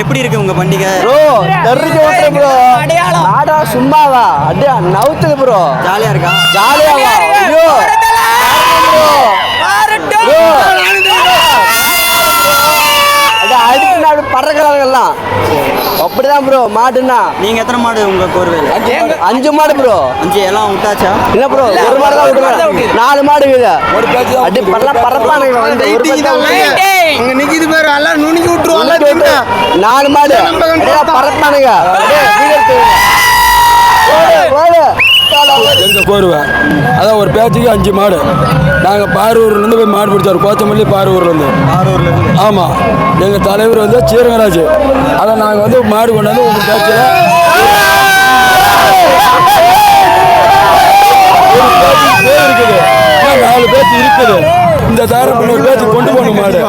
எப்படி இருக்கு உங்க பண்டிகை? ப்ரோ தெரிஞ்சு ஓட்டுற ப்ரோ. நாடா சும்மாவா? அடியா நவுத்துது ப்ரோ. ஜாலியா இருக்கா? ஜாலியாவா? ஐயோ. அடுத்து நாடு பறக்கிறாங்கல்லாம் அப்படிதான் ப்ரோ மாடுன்னா. நீங்க எத்தனை மாடு உங்க கோர்வையில்? அஞ்சு மாடு. ப்ரோ. அஞ்சு எல்லாம் விட்டாச்சா? இல்ல ப்ரோ ஒரு மாடு தான் விட்டுருவேன் நாலு மாடு இருக்குது வந்து. அங்க நிக்குது பேரு எல்லாம் நுணுக்கி நாலு மாடு. அப்படியே பறப்பானுங்க. அப்படியே வீடு எடுத்து. ஓடு, ஓடு. எங்கள் கோருவை அதான் ஒரு பேச்சுக்கு அஞ்சு மாடு. நாங்கள் பாரூர்லேருந்து போய் மாடு பிடிச்சார். கோத்தமல்லி பாரூர்லேருந்து ஆரூர்ல இருந்து. ஆமாம் எங்கள் தலைவர் வந்து சீரகராஜ் அதை நாங்கள் வந்து மாடு கொண்டாந்து உங்கள் பேச்சில் இருக்குது. நாலு பேச்சு இருக்குது. இந்த தாரம் ஒரு பேச்சு கொண்டு போகணும் மாடு.